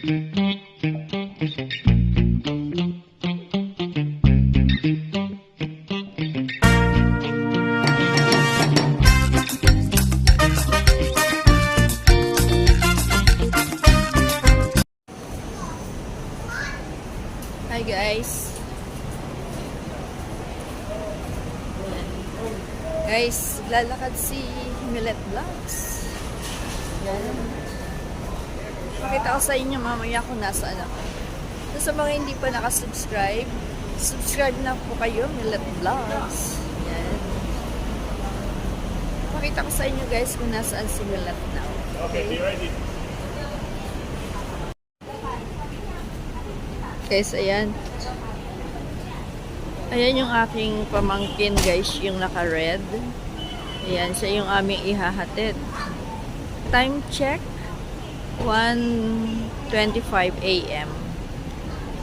Hi guys. Ayan. Guys, lalakad si Millet Vlogs. Yan. Pakita ko sa inyo mamaya kung nasaan ako. So, sa mga hindi pa nakasubscribe, subscribe na po kayo, Millet Vlogs. Yan. Pakita ko sa inyo guys kung nasaan si Millet now. Okay, be ready. Guys, ayan. Ayan yung aking pamangkin, guys, yung naka-red. Ayan, siya yung aming ihahatid. Time check, 1.25 a.m.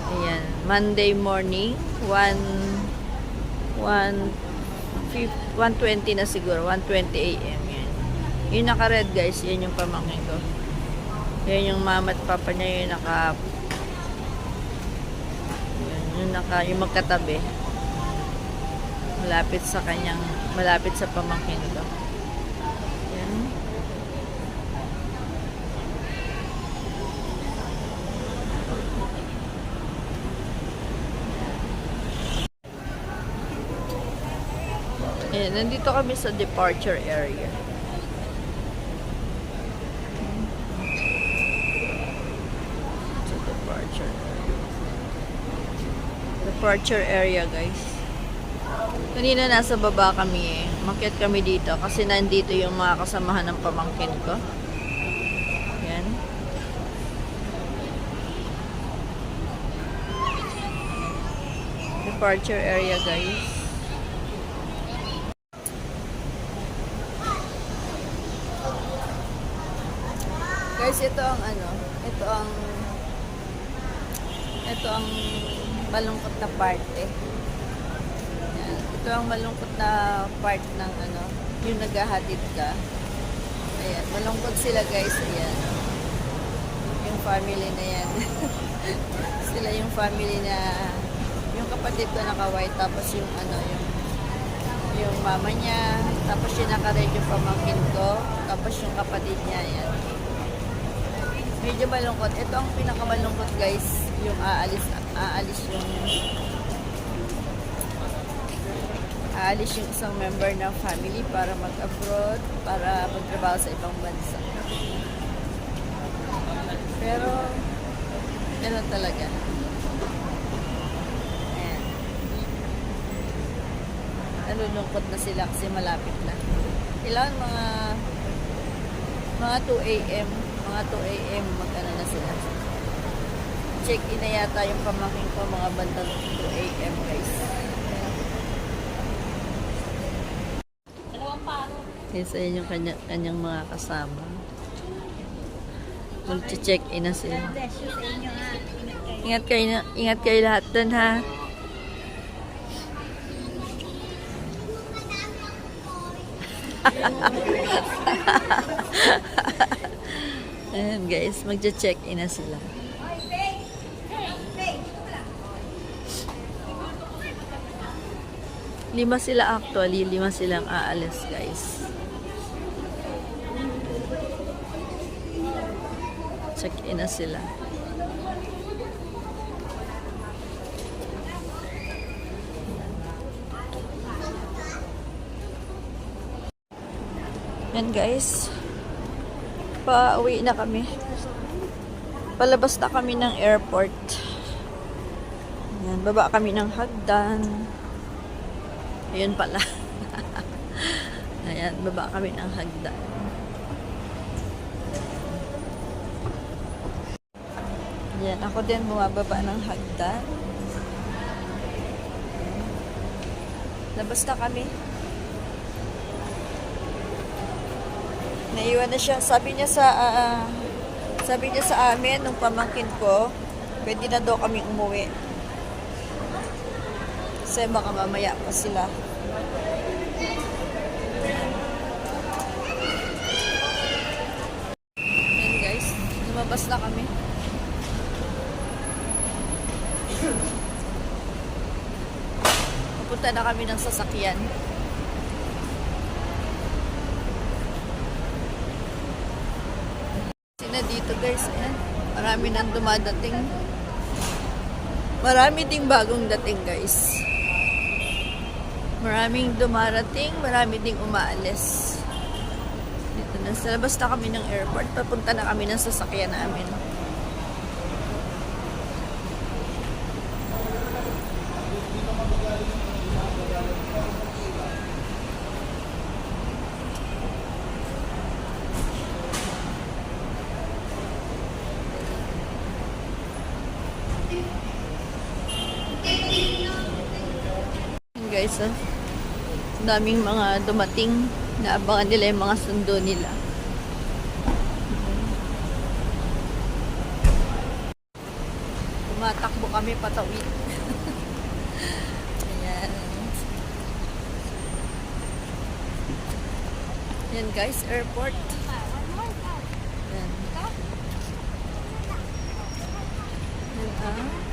Ayan, Monday morning, 1, 1, 1.20 na siguro, 1.20 a.m. Yan. Yung naka-red, guys, yan yung pamangkin ko. Yan yung mama at papa niya yung naka yun, yung naka, yung magkatabi. Malapit sa kanyang, malapit sa pamangkin ko. Yan. Ayan, nandito kami sa departure area. Sa departure. Area departure area guys. Kanina nasa baba kami eh. Makyat kami dito kasi nandito yung mga kasamahan ng pamangkin ko. Yan departure area guys guys ito ang ano ito ang ito ang malungkot na parte. Yan. Ito ang malungkot na part ng ano, yung naghahatid ka. Ayan, malungkot sila guys. Ayan. Yung family na yan. sila yung family na yung kapatid ko naka-white tapos yung ano, yung yung mama niya, tapos yung naka-red yung pamangkin ko, tapos yung kapatid niya, yan. Medyo malungkot. Ito ang pinakamalungkot guys, yung aalis aalis yung aalis yung isang member ng family para mag-abroad, para magtrabaho sa ibang bansa. Pero, ganun talaga. Ayan. Nalulungkot na sila kasi malapit na. Kailangan mga mga 2 a.m. Mga 2 a.m. magkano na sila check-in na yata yung pamangkin ko mga bandang 2 a.m. guys. Yes, ayun yung kanya, kanyang mga kasama. Mag-check-in na sila. Ingat kayo, na, ingat kayo lahat dun ha. Ayan guys, mag-check-in na sila. Lima sila actually, lima silang aalis guys. Check in na sila. Yan guys. Pauwi na kami. Palabas na kami ng airport. Yan, baba kami ng hagdan. Ayun pala. Ayan, baba kami ng hagdan. Ayan, ako din bumababa ng hagdan. Labas na kami. Naiwan na siya. Sabi niya sa ah, sabi niya sa amin nung pamangkin ko, pwede na daw kami umuwi. Kasi baka mamaya pa sila. Ayan guys, lumabas na kami. Pupunta na kami ng sasakyan. Sina dito guys, ayan. Marami nang dumadating. Marami ding bagong dating guys. Maraming dumarating, marami ding umaalis. Dito na, sa labas na kami ng airport. Papunta na kami ng sasakyan namin. Yun, guys, ah. Daming mga dumating na abangan nila yung mga sundo nila. Tumatakbo kami patawid. Ayan. Yan guys, airport. Yan. Yan ah.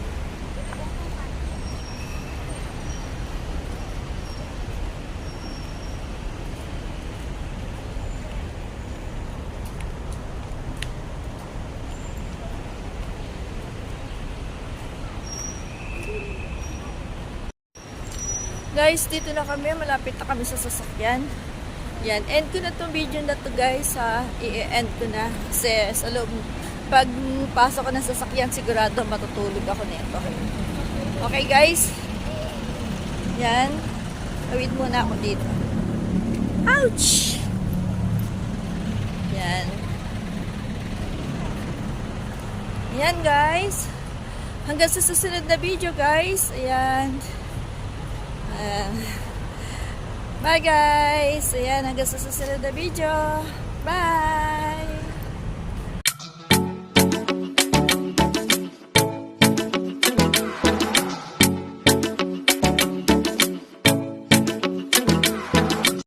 Guys, dito na kami. Malapit na kami sa sasakyan. Yan. End ko na tong video na to guys. Ha. I-end ko na. Kasi sa loob, pag pasok ko ng sasakyan, sigurado matutulog ako nito. Okay guys. Yan. Awit muna ako dito. Ouch! Yan. Yan guys. Hanggang sa susunod na video guys. Ayan. Bye guys! Ayan, hanggang sa susunod na video. Bye!